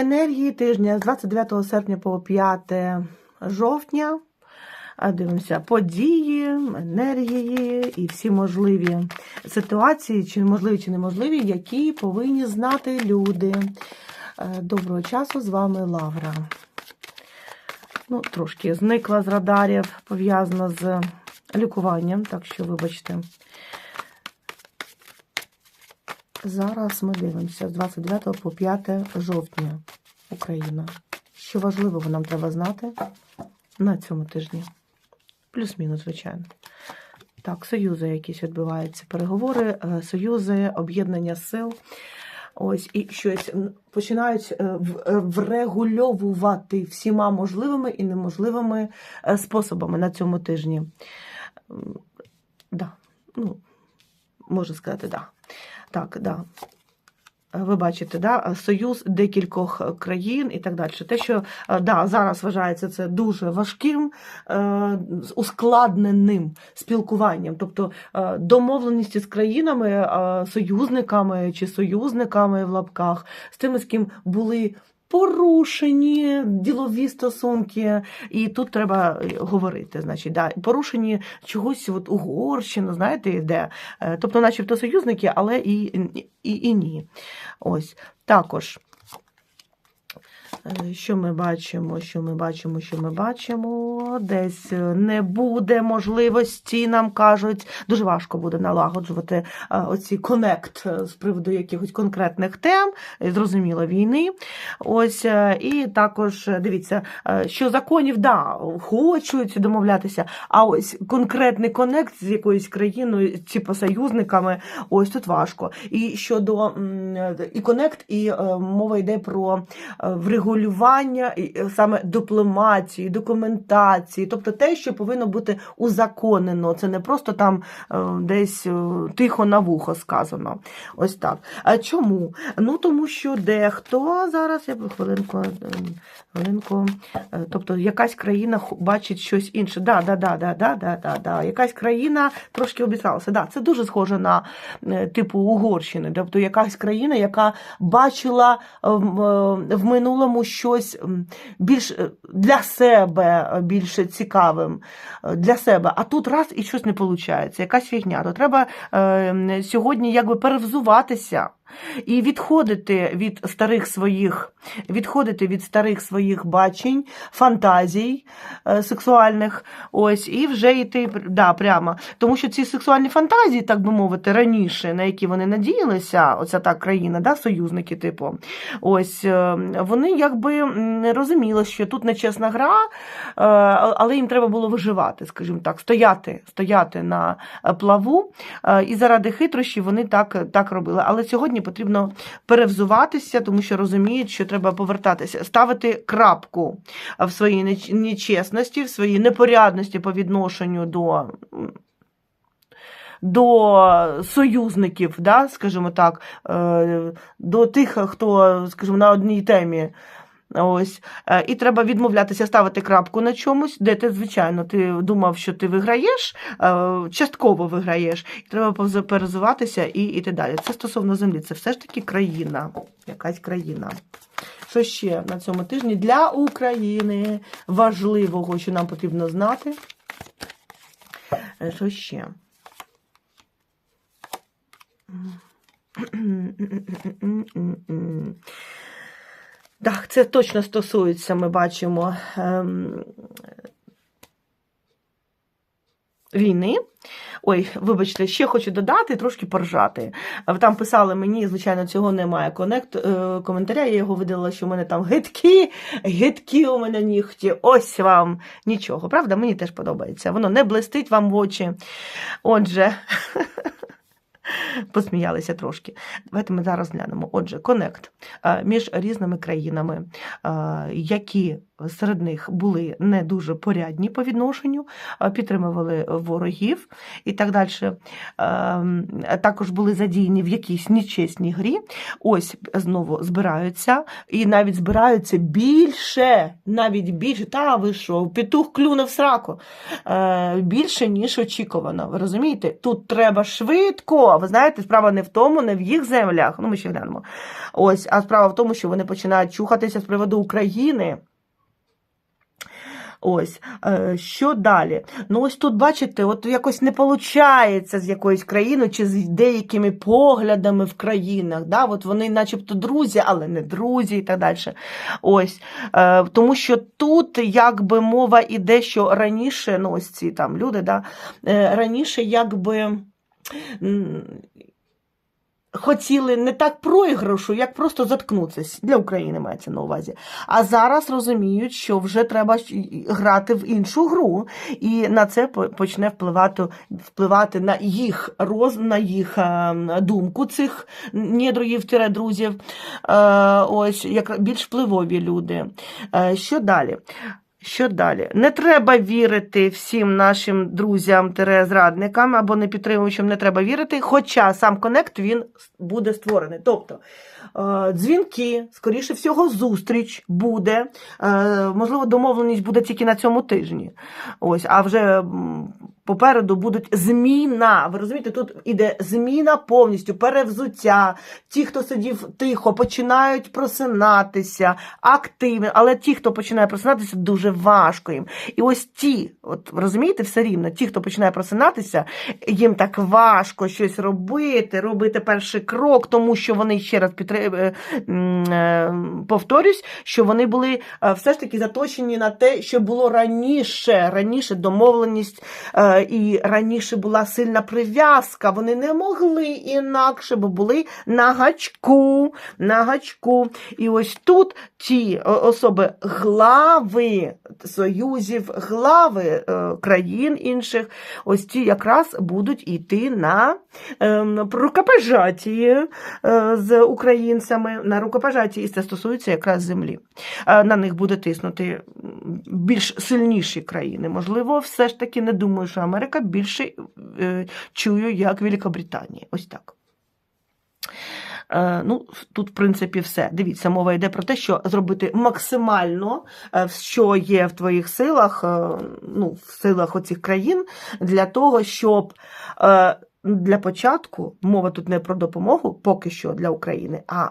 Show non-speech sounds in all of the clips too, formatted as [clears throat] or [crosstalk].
Енергії тижня з 29 серпня по 5 жовтня. Дивимося події, енергії і всі можливі ситуації, чи можливі, чи неможливі, які повинні знати люди. Е, Доброго часу, з вами Лавра. Ну, трошки зникла з радарів, пов'язана з лікуванням, так що, вибачте. Зараз ми дивимося з 29 по 5 жовтня Україна. Що важливого нам треба знати на цьому тижні? Плюс-мінус, звичайно. Так, союзи якісь відбуваються, переговори, е, союзи, об'єднання сил. Ось і щось починають е, е, врегульовувати всіма можливими і неможливими способами на цьому тижні. Да, ну, можу сказати, да. Так, да. Е, Ви бачите, да, союз декількох е, країн і так далі. Те, що е, да, зараз вважається це дуже важким, е, ускладненим спілкуванням, тобто е, домовленості з країнами, е, союзниками чи союзниками в лапках, з тими, з ким були. Порушені ділові стосунки, і тут треба е, говорити. Значить, да, порушені чогось, от Угорщина, знаєте, де. Е, Тобто, начебто союзники, але і, і, і ні. Ось також. Е, Що ми бачимо? Що ми бачимо? Що ми бачимо? Десь е, не буде можливості, нам кажуть. Дуже важко буде налагоджувати е, оці конект з приводу якихось конкретних тем, зрозуміло, війни. Ось і також дивіться, що законів да, хочуть домовлятися, а ось конкретний конект з якоюсь країною, типу союзниками, ось тут важко. І щодо і конект, і мова йде про врегулювання і, е, саме дипломатії, документації, тобто те, що повинно бути узаконено. Це не просто там е, десь е, тихо на вухо сказано. Ось так. А чому? Ну тому що дехто зараз я хвилинку. Хвилинку. Тобто якась країна бачить щось інше. Да, да, да, да, да, да, да, да. Якась країна трошки обіцялася. Да, це дуже схоже на типу Угорщини. Тобто якась країна, яка бачила в минулому щось більш е, для себе більше більш цікавим е, для себе. А тут раз і щось не виходить, якась фігня. То треба е, сьогодні якби перевзуватися. І відходити від старих своїх, відходити від старих своїх бачень, фантазій е, сексуальних, ось, і вже йти да, прямо. Тому що ці сексуальні фантазії, так би мовити, раніше, на які вони надіялися, оця та країна, да, союзники, типу, ось, е, вони якби не розуміли, що тут нечесна гра, е, але їм треба було виживати, скажімо так, стояти, стояти на плаву. І заради хитрощі вони так, так робили. Але сьогодні потрібно перевзуватися, тому що розуміють, що треба повертатися, ставити крапку в своїй нечесності, в своїй непорядності по відношенню до. До союзників, да, скажімо так, е, до тих, хто, скажімо, на одній темі. Ось. Е, І треба відмовлятися ставити крапку на чомусь, де ти, звичайно, ти думав, що ти виграєш, е, частково виграєш, і треба перезуватися і іти далі. Це стосовно землі, це все ж таки країна, якась країна. Що ще на цьому тижні для України важливого, що нам потрібно знати? Е, Що ще? Так, це точно стосується, ми бачимо ем, війни. Ой, вибачте, ще хочу додати, трошки поржати. Е, Там писали мені, звичайно, цього немає конект, е, коментаря, я його видала, що в мене там гидкі, гидкі у мене нігті. Ось вам нічого. Правда, мені теж подобається. Воно не блистить вам в очі. Отже. [laughs] [laughs] Посміялися трошки. Давайте ми зараз глянемо. Отже, конект е, між різними країнами, е, які серед них були не дуже порядні по відношенню, е, підтримували ворогів і так далі. Також були задіяні в якійсь нечесній грі. Ось знову збираються, і навіть збираються більше, навіть більше. Та ви що, петух клюнув сраку. Більше, ніж очікувано. Ви розумієте? Тут треба швидко ви знаєте, справа не в тому, не в їх землях. Ну, ми ще глянемо. Ось, а справа в тому, що вони починають чухатися з приводу України. Ось, е, що далі? Ну, ось тут, бачите, от якось не виходить з якоюсь країною чи з деякими поглядами в країнах. Да? От вони начебто друзі, але не друзі і так далі. Ось, е, тому що тут якби мова іде, що раніше, ну ось ці там люди, да, е, раніше якби. Хотіли не так проіграшу, як просто заткнутися для України мається на увазі. А зараз розуміють, що вже треба грати в іншу гру, і на це почне впливати, впливати на їх роз, на їх е, думку цих недругів друзів. Е, ось як більш впливові люди. Е, що далі? Що далі? Не треба вірити всім нашим друзям зрадникам або непідтримувачам не треба вірити, хоча сам конект він буде створений. Тобто е, дзвінки, скоріше всього, зустріч буде. Е, Можливо, домовленість буде тільки на цьому тижні. Ось, а вже попереду будуть зміна. Ви розумієте, тут іде зміна повністю, перевзуття. Ті, хто сидів тихо, починають просинатися активно, але ті, хто починає просинатися, дуже важко їм. І ось ті, от розумієте, все рівно, ті, хто починає просинатися, їм так важко щось робити, робити перший крок, тому що вони ще раз підтри... е, е, повторюсь, що вони були е, все ж таки заточені на те, що було раніше, раніше домовленість, і раніше була сильна прив'язка. Вони не могли інакше, бо були на гачку, на гачку. І ось тут ті особи глави союзів, глави е, країн інших, ось ті якраз будуть йти на ем, рукопожаті е, з українцями, на рукопожаті, і це стосується якраз землі. Е, На них буде тиснути більш сильніші країни. Можливо, все ж таки не думаю, що Америка більше е, чую, як Великобританія. Ось так. Е, Ну, тут, в принципі, все. Дивіться, мова йде про те, що зробити максимально, е, що є в твоїх силах, ну, в силах оцих країн, для того, щоб для початку мова тут не про допомогу, поки що для України, а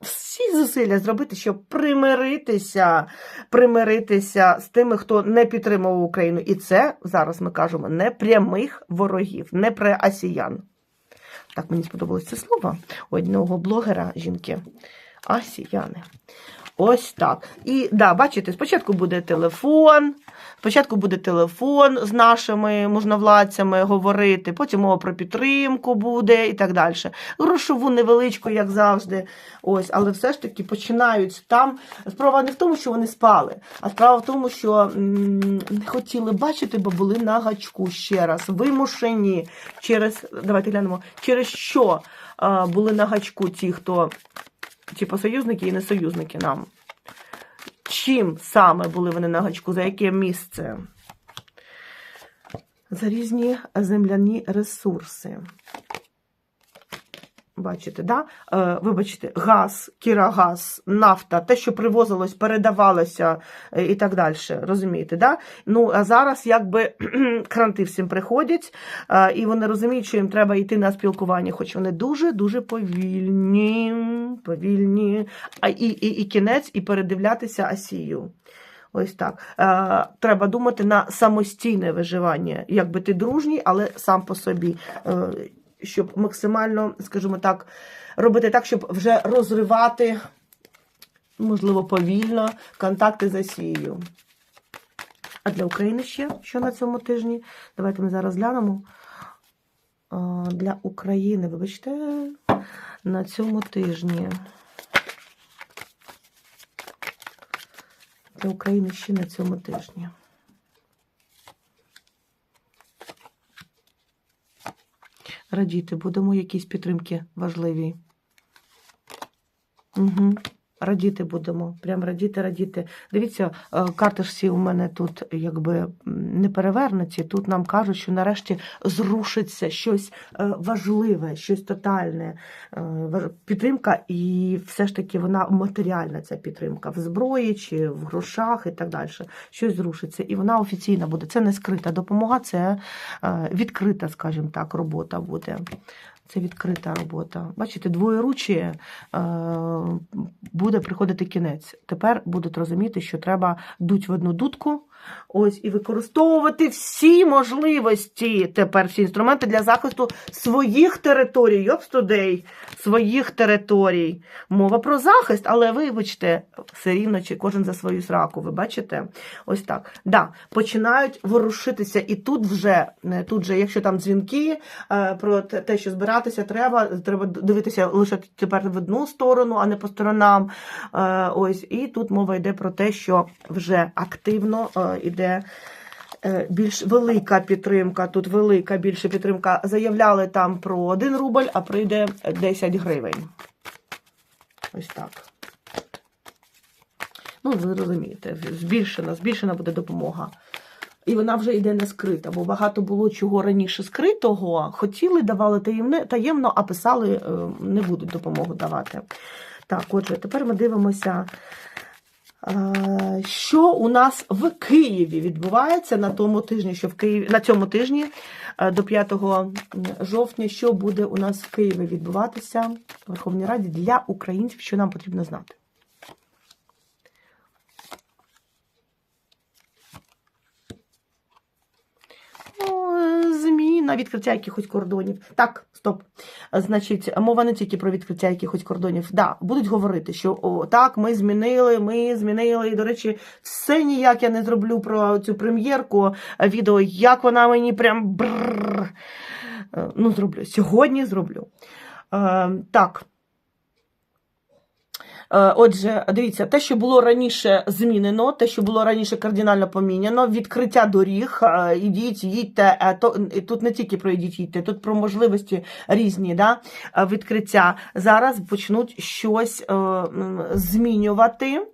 всі зусилля зробити, щоб примиритися, примиритися з тими, хто не підтримував Україну. І це зараз ми кажемо не прямих ворогів, не про асіян. Так мені сподобалось це слово у одного блогера жінки. Асіяни. Ось так. І да, бачите, спочатку буде телефон. Спочатку буде телефон з нашими можновладцями говорити, потім мова про підтримку буде і так далі. Грошову невеличку, як завжди. Ось, але все ж таки починають там. Справа не в тому, що вони спали, а справа в тому, що не хотіли бачити, бо були на гачку ще раз, вимушені через. Давайте глянемо, через що були на гачку ті, хто типу союзники і не союзники нам. Чим саме були вони на гачку, за яке місце? За різні земляні ресурси. Бачите, да? Е, вибачте, газ, кірогаз, нафта, те, що привозилось, передавалося е, і так далі. Розумієте, да? Ну, а зараз якби [clears throat] кранти всім приходять, е, і вони розуміють, що їм треба йти на спілкування, хоч вони дуже-дуже повільні, повільні. А і, і, і кінець, і передивлятися Асію. Ось так. Е, треба думати на самостійне виживання. Якби ти дружній, але сам по собі. Е, щоб максимально, скажімо так, робити так, щоб вже розривати, можливо, повільно контакти з Асією. А для України ще що на цьому тижні? Давайте ми зараз глянемо. Для України, вибачте, на цьому тижні. Для України ще на цьому тижні. Радіти будемо якісь підтримки важливі. Угу. Радіти будемо. Прям радіти, радіти. Дивіться, е, карти ж всі у мене тут якби не перевернуті. Тут нам кажуть, що нарешті зрушиться щось е, важливе, щось тотальне. Е, Підтримка, і все ж таки вона матеріальна, ця підтримка в зброї чи в грошах і так далі. Щось зрушиться. І вона офіційна буде. Це не скрита допомога, це відкрита, скажімо так, робота буде. Це відкрита робота. Бачите, двоєручі е, буде приходити кінець. Тепер будуть розуміти, що треба дуть в одну дудку. Ось і використовувати всі можливості тепер всі інструменти для захисту своїх територій, йобстудей, своїх територій. Мова про захист, але вибачте, все рівно чи кожен за свою сраку. Ви бачите? Ось так. Да, починають ворушитися, і тут вже, е, тут же, якщо там дзвінки е, про те, що збиратися треба, треба дивитися лише тепер в одну сторону, а не по сторонам. Е, Ось, і тут мова йде про те, що вже активно іде. е, Більш велика підтримка, тут велика більше підтримка. Заявляли там про 1 рубль, а прийде 10 гривень. Ось так. Ну, ви розумієте, збільшена, збільшена буде допомога. І вона вже йде не скрита, бо багато було чого раніше скритого. Хотіли, давали таємне, таємно, а писали, е, не будуть допомогу давати. Так, отже, тепер ми дивимося, що у нас в Києві відбувається на тому тижні, що в Києві на цьому тижні е, до 5 жовтня, що буде у нас в Києві відбуватися в Верховній Раді для українців, що нам потрібно знати. Зміна, відкриття якихось кордонів. Так, стоп. Значить, мова не тільки про відкриття якихось кордонів. Да, будуть говорити, що о, так, ми змінили, ми змінили. І, до речі, все ніяк я не зроблю про цю прем'єрку відео, як вона мені прям бррр. Е, Ну, зроблю. Сьогодні зроблю. Е, так. Е, Отже, дивіться, те, що було раніше змінено, те, що було раніше кардинально поміняно, відкриття доріг, е, ідіть, їдьте, е, то тут не тільки про ідіть, їдьте, тут про можливості різні, да, відкриття. Зараз почнуть щось змінювати.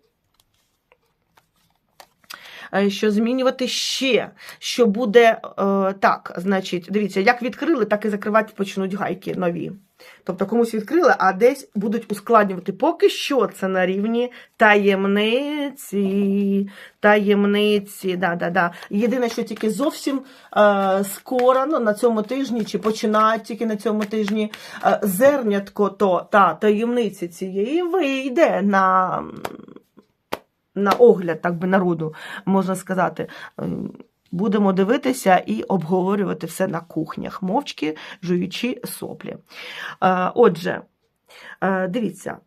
Що змінювати ще, що буде е, так, значить, дивіться, як відкрили, так і закривати почнуть гайки нові. Тобто комусь відкрили, а десь будуть ускладнювати. Поки що це на рівні таємниці. Таємниці, да, да, да. Єдине, що тільки зовсім е, скоро, ну, на цьому тижні, чи починають тільки на цьому тижні, е, зернятко то та таємниці цієї вийде на, на огляд, так би народу, можна сказати. Ем, Будемо дивитися і обговорювати все на кухнях, мовчки жуючи соплі. Е, Отже, е, дивіться.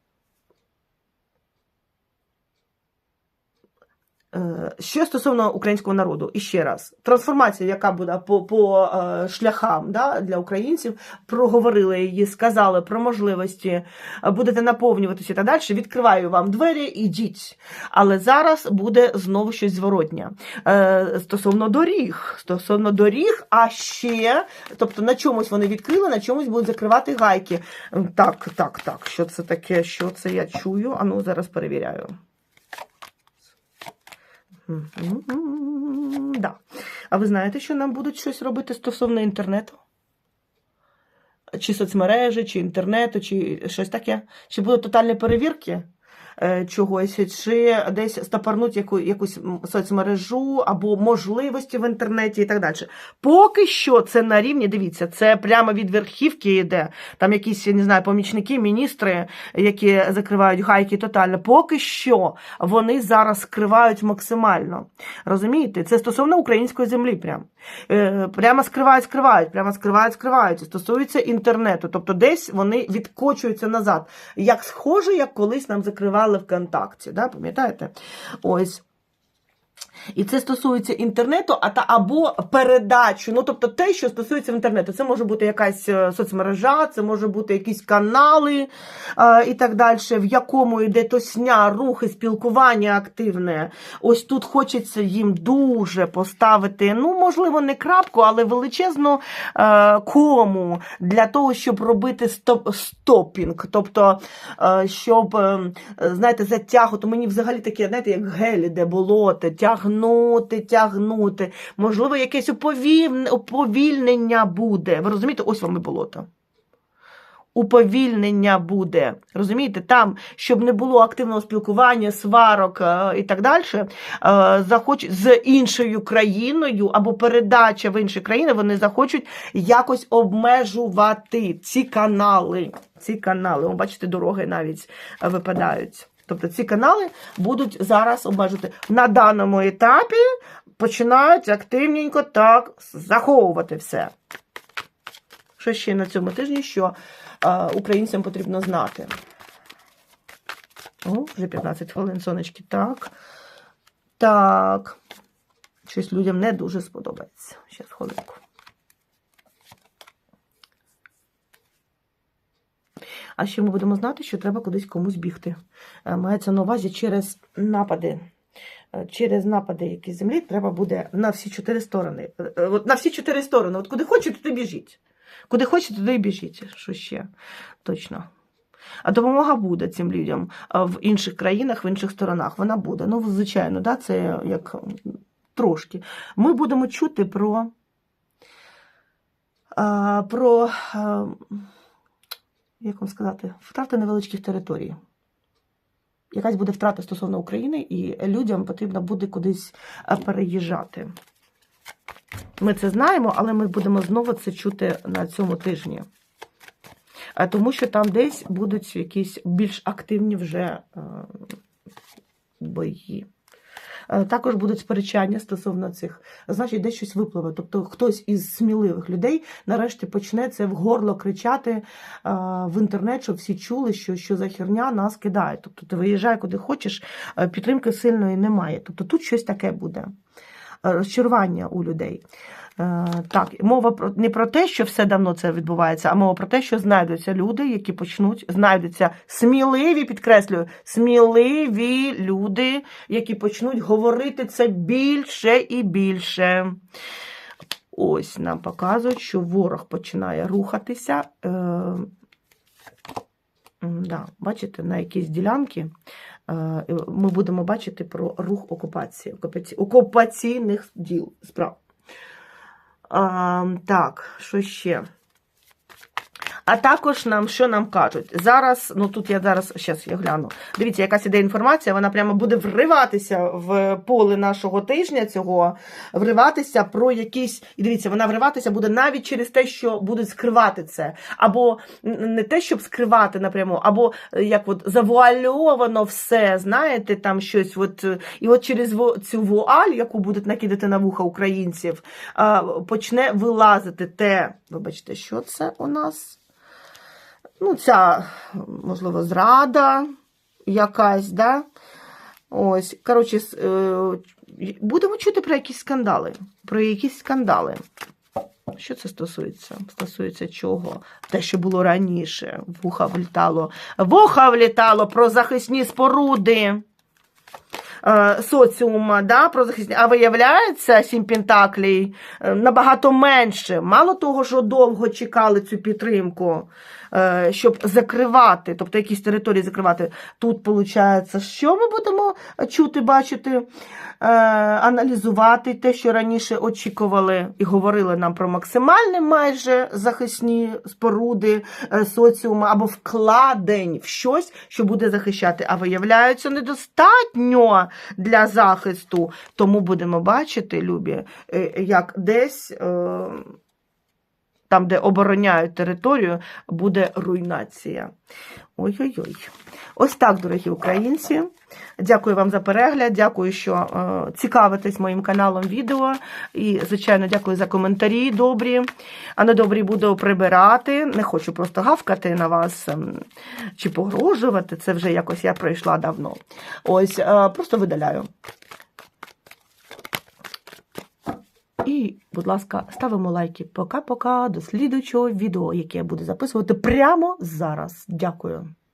Що стосовно українського народу, і ще раз, трансформація, яка буде по, по е, шляхам да, для українців, проговорили її, сказали про можливості, е, будете наповнюватися і так далі. Відкриваю вам двері, ідіть. Але зараз буде знову щось зворотнє. Е, стосовно доріг, стосовно доріг, а ще, тобто на чомусь вони відкрили, на чомусь будуть закривати гайки. Так, так, так, що це таке, що це я чую? Ану, зараз перевіряю. Да. А ви знаєте, що нам будуть щось робити стосовно інтернету? Чи соцмережі, чи інтернету, чи щось таке? Чи будуть тотальні перевірки чогось, чи десь стопорнуть яку, якусь соцмережу або можливості в інтернеті і так далі. Поки що це на рівні, дивіться, це прямо від верхівки йде. Там якісь, я не знаю, помічники, міністри, які закривають гайки тотально. Поки що вони зараз скривають максимально. Розумієте? Це стосовно української землі. Прям. Е, прямо скривають, скривають, прямо скривають, скривають. Стосується інтернету. Тобто десь вони відкочуються назад. Як схоже, як колись нам закривали ВКонтакті. Да? Пам'ятаєте? Ось. І це стосується інтернету, а та або передачу. Ну, тобто те, що стосується інтернету. Це може бути якась е, соцмережа, це може бути якісь канали е, і так далі, в якому йде тосня, рухи, спілкування активне. Ось тут хочеться їм дуже поставити, ну, можливо, не крапку, але величезну е, кому для того, щоб робити стоп, стопінг. Тобто, е, щоб, е, знаєте, затягувати. Мені взагалі таке, знаєте, як гелі, де болоти, тягнути, тягнути. Можливо, якесь уповільнення, буде. Ви розумієте, ось вам і болото. уповільнення буде. Розумієте, там, щоб не було активного спілкування, сварок е, і так далі, е, захочуть з іншою країною або передача в інші країни, вони захочуть якось обмежувати ці канали. Ці канали, О, бачите, дороги навіть випадають. Тобто ці канали будуть зараз обмежити на даному етапі. Починають активненько так заховувати все. Що ще на цьому тижні, що е, українцям потрібно знати? О, вже 15 хвилин сонечки. Так. Так. Щось людям не дуже сподобається. Ще хвилинку. А ще ми будемо знати, що треба кудись комусь бігти. Е, Мається на увазі через напади. Е, Через напади якісь землі треба буде на всі чотири сторони. Е, От на всі чотири сторони. От куди хочете, туди біжіть. Куди хочете, туди і біжіть. Що ще? Точно. А допомога буде цим людям в інших країнах, в інших сторонах. Вона буде. Ну, звичайно, да, це як трошки. Ми будемо чути про, про як вам сказати, втрати невеличких територій. Якась буде втрата стосовно України, і людям потрібно буде кудись переїжджати. Ми це знаємо, але ми будемо знову це чути на цьому тижні. Тому що там десь будуть якісь більш активні вже е, бої. Е, Також будуть сперечання стосовно цих, значить, десь щось випливе. Тобто хтось із сміливих людей нарешті почне це в горло кричати е, в інтернет, щоб всі чули, що, що за херня нас кидає. Тобто ти виїжджай куди хочеш, е, підтримки сильної немає. Тобто тут щось таке буде. Розчарування у людей. Е, Так, мова про не про те, що все давно це відбувається, а мова про те, що знайдуться люди, які почнуть, знайдуться сміливі, підкреслюю, сміливі люди, які почнуть говорити це більше і більше. Ось нам показують, що ворог починає рухатися. Е, да, бачите, на якісь ділянки е, ми будемо бачити про рух окупації, окупаці- окупаційних діл справ. А, так, що ще? А також нам, що нам кажуть? Зараз, ну тут я зараз, зараз я гляну. Дивіться, якась іде інформація, вона прямо буде вриватися в поле нашого тижня цього, вриватися про якісь. І дивіться, вона вриватися буде навіть через те, що будуть скривати це. Або не те, щоб скривати напряму, або е, як от завуальовано все, знаєте, там щось. От, е, і от через цю вуаль, яку будуть накидати на вуха українців, почне вилазити те, вибачте, що це у нас? Ну, ця, можливо, зрада якась, да? Ось, коротше, е, будемо чути про якісь скандали. Про якісь скандали. Що це стосується? Стосується чого? Те, що було раніше. Вуха влітало. Вуха влітало про захисні споруди е, соціума, да, про захисні. А виявляється, сім пентаклей е, набагато менше. Мало того, що довго чекали цю підтримку, щоб закривати, тобто якісь території закривати. Тут, виходить, що ми будемо чути, бачити, е, аналізувати те, що раніше очікували і говорили нам про максимальне майже захисні споруди е, соціуму або вкладень в щось, що буде захищати. А виявляється, недостатньо для захисту. Тому будемо бачити, любі, е, як десь. Там, де обороняють територію, буде руйнація. Ой-ой-ой. Ось так, дорогі українці. Дякую вам за перегляд. Дякую, що е, цікавитесь моїм каналом відео. І, звичайно, дякую за коментарі добрі. А не добрі буду прибирати. Не хочу просто гавкати на вас ем, чи погрожувати. Це вже якось я пройшла давно. Ось, е, просто видаляю. І, будь ласка, ставимо лайки. Пока-пока. До слідуючого відео, яке я буду записувати прямо зараз. Дякую.